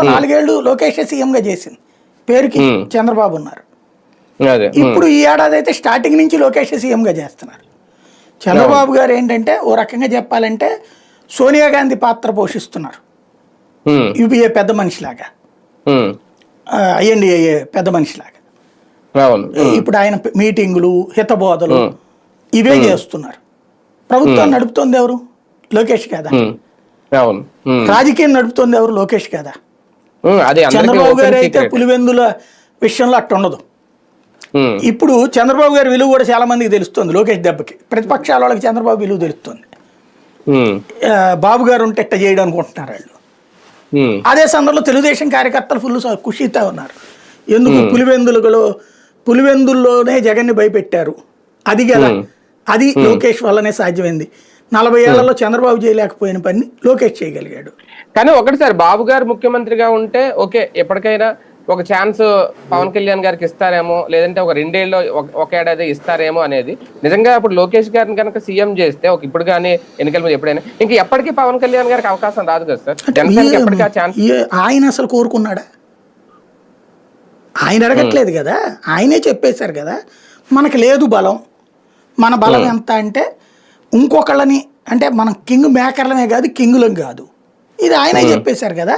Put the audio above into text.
కేంద్రంలో నాలుగేళ్ళు లోకేష్ సీఎంగా చేసింది. పేరుకి. చంద్రబాబు ఉన్నారు. ఇప్పుడు ఈ ఏడాది అయితే స్టార్టింగ్ నుంచి లోకేష్ సీఎంగా చేస్తున్నారు. చంద్రబాబు గారు ఏంటంటే ఓ రకంగా చెప్పాలంటే సోనియా గాంధీ పాత్ర పోషిస్తున్నారు. యూపీఏ పెద్ద మనిషిలాగా. ఐఎన్డిఏ పెద్ద మనిషిలాగా. ఇప్పుడు ఆయన మీటింగులు హితబోధలు ఇవే చేస్తున్నారు. ప్రభుత్వం నడుపుతోంది ఎవరు? లోకేష్ కదా? రాజకీయం నడుపుతోంది ఎవరు? లోకేష్ కదా? చంద్రబాబు గారు అయితే. పులివెందుల విషయంలో అట్ట ఉండదు. ఇప్పుడు చంద్రబాబు గారి విలువ కూడా చాలా మందికి తెలుస్తుంది లోకేష్ దెబ్బకి. ప్రతిపక్షాల వాళ్ళకి చంద్రబాబు విలువ తెలుస్తుంది. బాబు గారు ఉంటే ఎట్ట చేయడం అనుకుంటున్నారు వాళ్ళు. అదే సందర్భంలో తెలుగుదేశం కార్యకర్తలు ఫుల్ ఖుషితో ఉన్నారు. ఎందుకు పులివెందులలో పులివెందుల్లోనే జగన్ని భయపెట్టారు. అది కదా అది లోకేష్ వల్లనే సాధ్యమైంది. నలభై ఏళ్ళలో చంద్రబాబు చేయలేకపోయిన పని లోకేష్ చేయగలిగాడు. కానీ ఒకటి సార్ బాబు గారు ముఖ్యమంత్రిగా ఉంటే ఓకే ఎప్పటికైనా ఒక ఛాన్స్ పవన్ కళ్యాణ్ గారికి ఇస్తారేమో లేదంటే ఒక రెండేళ్ళు ఒక- ఒక ఏడాది ఇస్తారేమో అనేది నిజంగా ఇప్పుడు లోకేష్ గారిని కనుక సీఎం చేస్తే ఒక ఇప్పుడు కానీ ఎన్నికల మీద ఎప్పుడైనా ఇంకా ఎప్పటికీ పవన్ కళ్యాణ్ గారికి అవకాశం రాదు కదా సార్? జనసేనకి ఎప్పటికీ ఆ ఛాన్స్ ఏ- ఆయన అసలు కోరుకున్నాడా? ఆయన అడగట్లేదు కదా? ఆయనే చెప్పేశారు కదా మనకి లేదు బలం. మన బలం ఎంత అంటే ఇంకొకళ్ళని అంటే మనం కింగ్ మేకర్లమే కాదు కింగులం కాదు. ఇది ఆయనే చెప్పేశారు కదా?